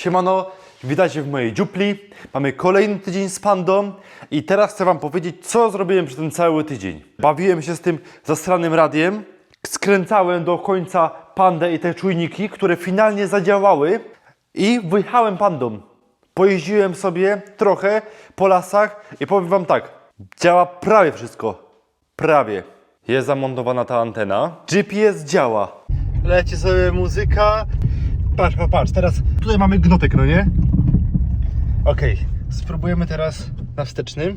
Siemano, witajcie w mojej dziupli. Mamy kolejny tydzień z pandą i teraz chcę wam powiedzieć, co zrobiłem przez ten cały tydzień. Bawiłem się z tym zastranym radiem, skręcałem do końca pandę i te czujniki, które finalnie zadziałały i wyjechałem pandą. Pojeździłem sobie trochę po lasach i powiem wam tak, działa prawie wszystko. Prawie. Jest zamontowana ta antena. GPS działa. Leci sobie muzyka. Patrz, patrz, patrz. Teraz tutaj mamy gnotek, no nie? Okej. Spróbujemy teraz na wstecznym.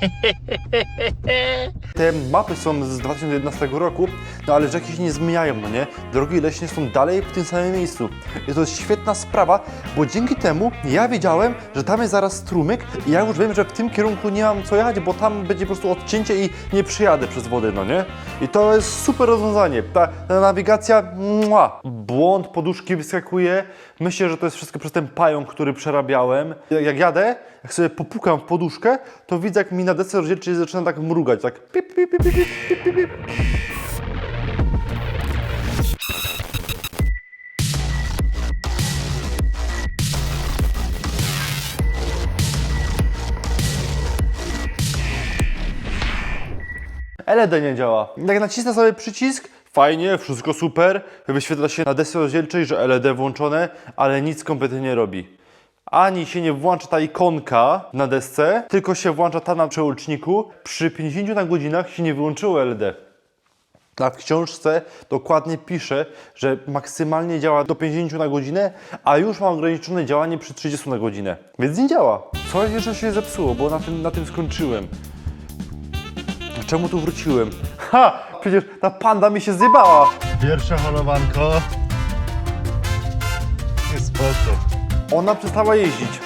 Te mapy są z 2011 roku, no ale rzeki się nie zmieniają, no nie? Drogi leśne są dalej w tym samym miejscu. I to jest świetna sprawa, bo dzięki temu ja wiedziałem, że tam jest zaraz strumyk i ja już wiem, że w tym kierunku nie mam co jechać, bo tam będzie po prostu odcięcie i nie przyjadę przez wodę, no nie? I to jest super rozwiązanie. Ta, ta nawigacja, mua, błąd, poduszki wyskakuje. Myślę, że to jest wszystko przez ten pająk, który przerabiałem. Jak, jak jadę, jak sobie popukam w poduszkę, to widzę, jak mi na desce rozdzielczej zaczyna tak mrugać, tak pip, pip, pip, pip, pip, pip, pip. LED nie działa. Jak nacisnę sobie przycisk, fajnie, wszystko super, wyświetla się na desce rozdzielczej, że LED włączone, ale nic kompletnie nie robi. Ani się nie włącza ta ikonka na desce, tylko się włącza ta na przełączniku. Przy 50 na godzinach się nie wyłączyło LED. A w książce dokładnie pisze, że maksymalnie działa do 50 na godzinę, a już ma ograniczone działanie przy 30 na godzinę. Więc nie działa. Coś jeszcze się zepsuło, bo na tym, na tym skończyłem. Czemu tu wróciłem? Ha! Przecież ta panda mi się zjebała! Pierwsze holowanko. Jest spoko. Ona przestała jeździć.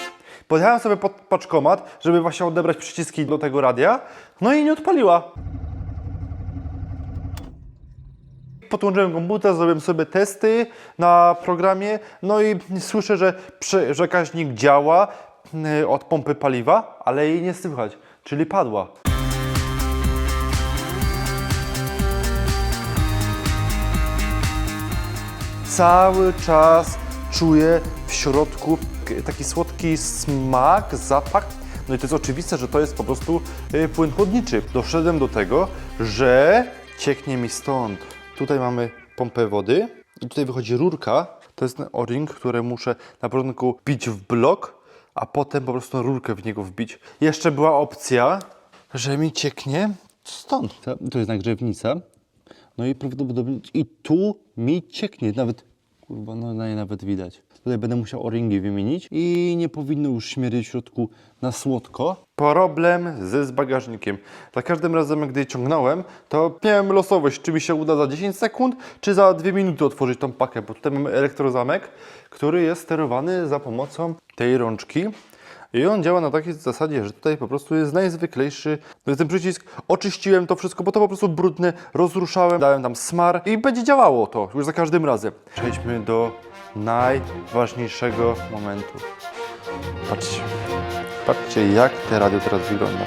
Podjechałem sobie pod paczkomat, żeby właśnie odebrać przyciski do tego radia, no i nie odpaliła. Podłączyłem komputer, zrobiłem sobie testy na programie, no i słyszę, że prze- przekaźnik działa y, od pompy paliwa, ale jej nie słychać, czyli padła. Cały czas czuję w środku taki słodki smak, zapach. No i to jest oczywiste, że to jest po prostu y, płyn chłodniczy. Doszedłem do tego, że cieknie mi stąd. Tutaj mamy pompę wody i tutaj wychodzi rurka. To jest ten o-ring, który muszę na początku bić w blok, a potem po prostu rurkę w niego wbić. Jeszcze była opcja, że mi cieknie stąd. To jest nagrzewnica. No i prawdopodobnie i tu mi cieknie, nawet kurwa, no na nie nawet widać. Tutaj będę musiał o-ringi wymienić i nie powinno już śmierdzieć w środku na słodko. Problem ze z bagażnikiem. Za każdym razem, gdy ciągnąłem, to miałem losowość, czy mi się uda za 10 sekund, czy za 2 minuty otworzyć tą pakę, bo tutaj mamy elektrozamek, który jest sterowany za pomocą tej rączki. I on działa na takiej zasadzie, że tutaj po prostu jest najzwyklejszy jest ten przycisk. Oczyściłem to wszystko, bo to po prostu brudne, rozruszałem, dałem tam smar i będzie działało to już za każdym razem. Przejdźmy do najważniejszego momentu. Patrzcie, patrzcie jak te radio teraz wygląda.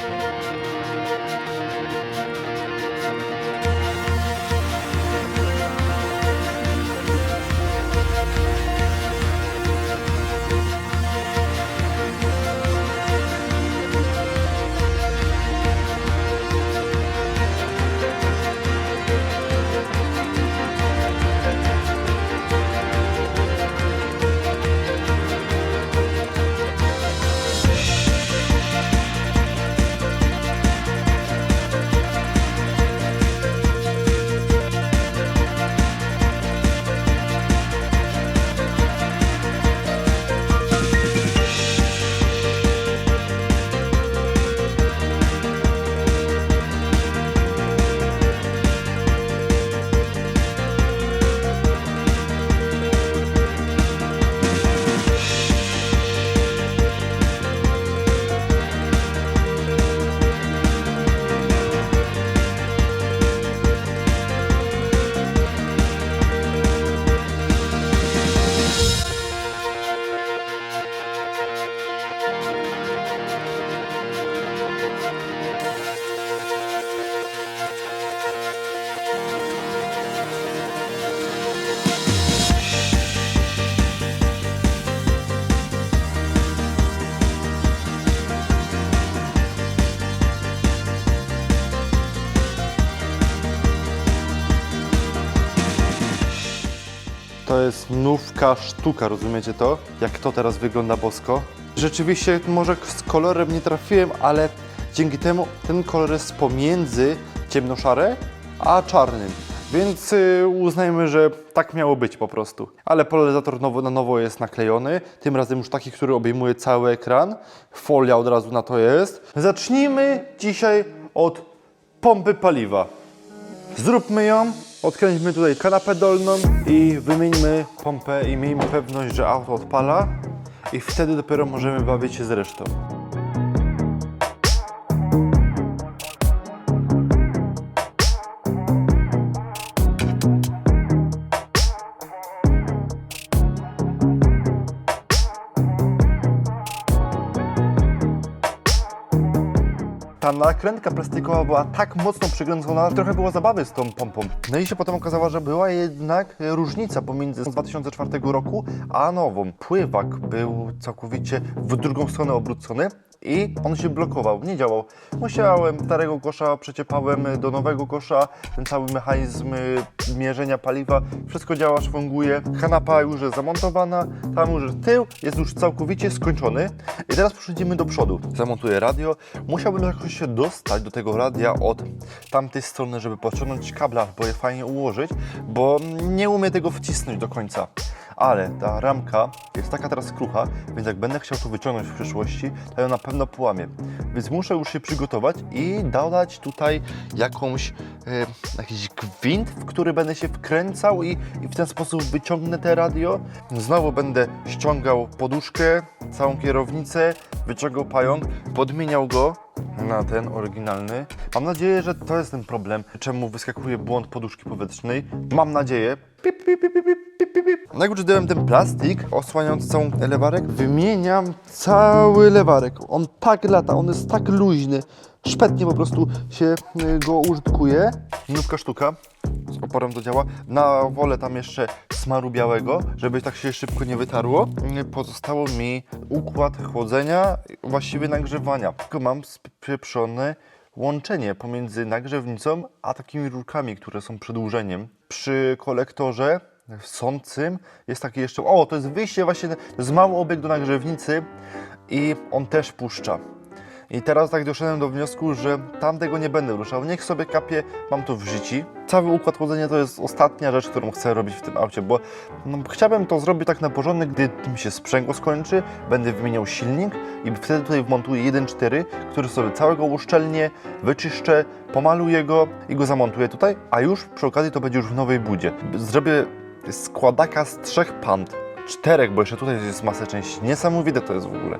To jest nówka sztuka, rozumiecie to? Jak to teraz wygląda bosko? Rzeczywiście może z kolorem nie trafiłem, ale dzięki temu ten kolor jest pomiędzy ciemnoszare a czarnym. Więc y, uznajmy, że tak miało być po prostu. Ale polaryzator nowo, na nowo jest naklejony, tym razem już taki, który obejmuje cały ekran. Folia od razu na to jest. Zacznijmy dzisiaj od pompy paliwa. Zróbmy ją, odkręćmy tutaj kanapę dolną i wymieńmy pompę i miejmy pewność, że auto odpala i wtedy dopiero możemy bawić się z resztą. Ta nakrętka plastikowa była tak mocno przykręcona, trochę było zabawy z tą pompą. No i się potem okazało, że była jednak różnica pomiędzy z 2004 roku a nową. Pływak był całkowicie w drugą stronę obrócony i on się blokował, nie działał. Musiałem starego kosza, przeciepałem do nowego kosza, ten cały mechanizm y, mierzenia paliwa, wszystko działa, szwunguje. Kanapa już jest zamontowana, tam już tył jest już całkowicie skończony. I teraz przejdziemy do przodu. Zamontuję radio. Musiałbym jakoś się dostać do tego radia od tamtej strony, żeby pociągnąć kabla, albo je fajnie ułożyć, bo nie umiem tego wcisnąć do końca. Ale ta ramka jest taka teraz krucha, więc jak będę chciał to wyciągnąć w przyszłości, to ją na pewno połamię. Więc muszę już się przygotować i dodać tutaj jakąś, e, jakiś gwint, w który będę się wkręcał i, i w ten sposób wyciągnę te radio. Znowu będę ściągał poduszkę, całą kierownicę, wyciągał pająk, podmieniał go na ten oryginalny. Mam nadzieję, że to jest ten problem, czemu wyskakuje błąd poduszki powietrznej. Mam nadzieję. Pip, pip, pip, pip, pip. No jak już ten plastik osłaniający całą lewarek, wymieniam cały lewarek. On tak lata, on jest tak luźny. Szpetnie po prostu się y, go użytkuje. Nówka sztuka z oporem do działa. Na wolę tam jeszcze smaru białego, żeby tak się szybko nie wytarło. Y, Pozostało mi układ chłodzenia, właściwie nagrzewania. Tylko mam spieprzone łączenie pomiędzy nagrzewnicą a takimi rurkami, które są przedłużeniem. Przy kolektorze sącym jest taki jeszcze, o to jest wyjście właśnie, jest mały obieg do nagrzewnicy i on też puszcza. I teraz tak doszedłem do wniosku, że tamtego nie będę ruszał. Niech sobie kapie, mam to w życi. Cały układ chłodzenia to jest ostatnia rzecz, którą chcę robić w tym aucie, bo no, chciałbym to zrobić tak na porządek, gdy mi się sprzęgło skończy, będę wymieniał silnik i wtedy tutaj wmontuję 1.4, który sobie całego uszczelnię, wyczyszczę, pomaluję go i go zamontuję tutaj, a już przy okazji to będzie już w nowej budzie. Zrobię składaka z trzech pand, czterech, bo jeszcze tutaj jest masa części. Niesamowite to jest w ogóle.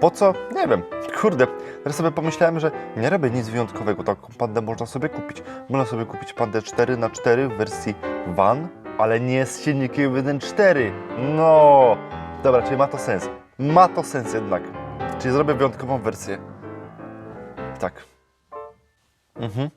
Po co? Nie wiem. Kurde, teraz sobie pomyślałem, że nie robię nic wyjątkowego. Taką pandę można sobie kupić. Można sobie kupić pandę 4x4 w wersji van, ale nie z silnikiem 1.4. No! Dobra, czyli ma to sens. Ma to sens jednak. Czyli zrobię wyjątkową wersję. Tak. Mhm.